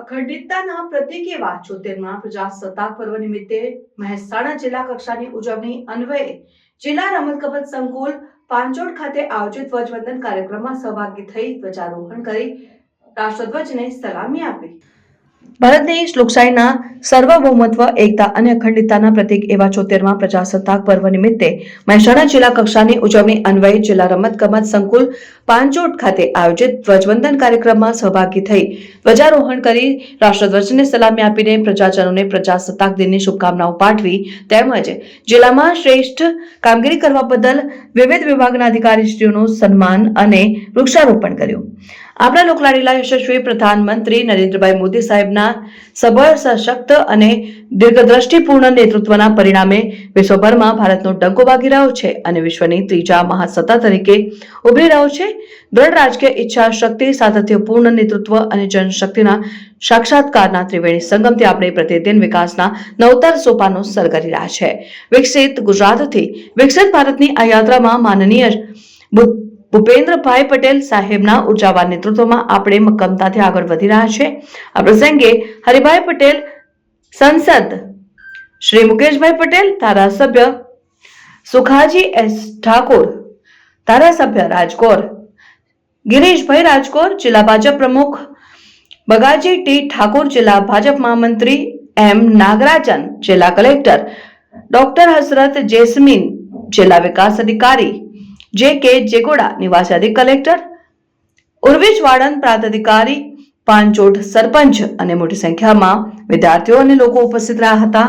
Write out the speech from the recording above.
અખંડિતતાના પ્રતીક એવા છોતેરમાં પ્રજાસત્તાક પર્વ નિમિત્તે મહેસાણા જિલ્લા કક્ષાની ઉજવણી અન્વયે જિલ્લા રમતગમત સંકુલ પાંચોડ ખાતે આયોજિત ધ્વજવંદન કાર્યક્રમમાં સહભાગી થઈ ધ્વજારોહણ કરી રાષ્ટ્રધ્વજને સલામી આપી. ભારત દેશ લોકશાહીના સર્વભૌમત્વ, એકતા અને અખંડિતતાના પ્રતીક એવા ચોતેરમાં પ્રજાસત્તાક પર્વ નિમિત્તે મહેસાણા જિલ્લા કક્ષાની ઉજવણી અન્વયે જિલ્લા રમતગમત સંકુલ પાંચોટ ખાતે આયોજિત ધ્વજવંદન કાર્યક્રમમાં સહભાગી થઈ ધ્વજારોહણ કરી રાષ્ટ્રધ્વજને સલામી આપીને પ્રજાજનોને પ્રજાસત્તાક દિનની શુભકામનાઓ પાઠવી તેમજ જિલ્લામાં શ્રેષ્ઠ કામગીરી કરવા બદલ વિવિધ વિભાગના અધિકારીશ્રીઓનું સન્માન અને વૃક્ષારોપણ કર્યું. આપણા લોકલાડીલા યશસ્વી પ્રધાનમંત્રી નરેન્દ્રભાઈ મોદી સાહેબના સબળ સશક્ત અને દીર્ઘદ્રષ્ટિપૂર્ણ નેતૃત્વના પરિણામે વિશ્વભરમાં ભારતનો ડંકો વાગી રહ્યો છે અને વિશ્વની ત્રીજા મહાસત્તા તરીકે ઉભરી રહ્યો છે. દ્રઢ રાજકીય ઈચ્છા શક્તિ સાતત્યપૂર્ણ નેતૃત્વ અને જનશક્તિના સાક્ષાત્કારના ત્રિવેણી સંગમથી આપણે પ્રતિદિન વિકાસના નવતર સોપાનો સર કરી રહ્યા છે. વિકસિત ગુજરાતથી વિકસિત ભારતની આ યાત્રામાં માનનીય ભૂપેન્દ્રભાઈ પટેલ સાહેબના ઉર્જાવાન નેતૃત્વમાં આપણે મક્કમતાથી આગળ વધી રહ્યા છે. આ પ્રસંગે હરિભાઈ પટેલ, સંસદ શ્રી મુકેશભાઈ પટેલ, ધારાસભ્ય સુખાજી એસ ઠાકોર, ધારાસભ્ય રાજકોર ગિરીશભાઈ રાજકોર, જિલ્લા ભાજપ પ્રમુખ. બગાજી ટી ઠાકોર, જિલ્લા ભાજપ મહામંત્રી. એમ નાગરાજન, જિલ્લા કલેક્ટર. ડોક્ટર હસરત જેસ્મીન, જિલ્લા વિકાસ અધિકારી. જે કે જેગોડા નિવાસી અધિક કલેક્ટર. ઉર્વિજ વાડન પ્રાંત અધિકારી પાંચોટ સરપંચ અને મોટી સંખ્યામાં વિદ્યાર્થીઓ અને લોકો ઉપસ્થિત રહ્યા હતા.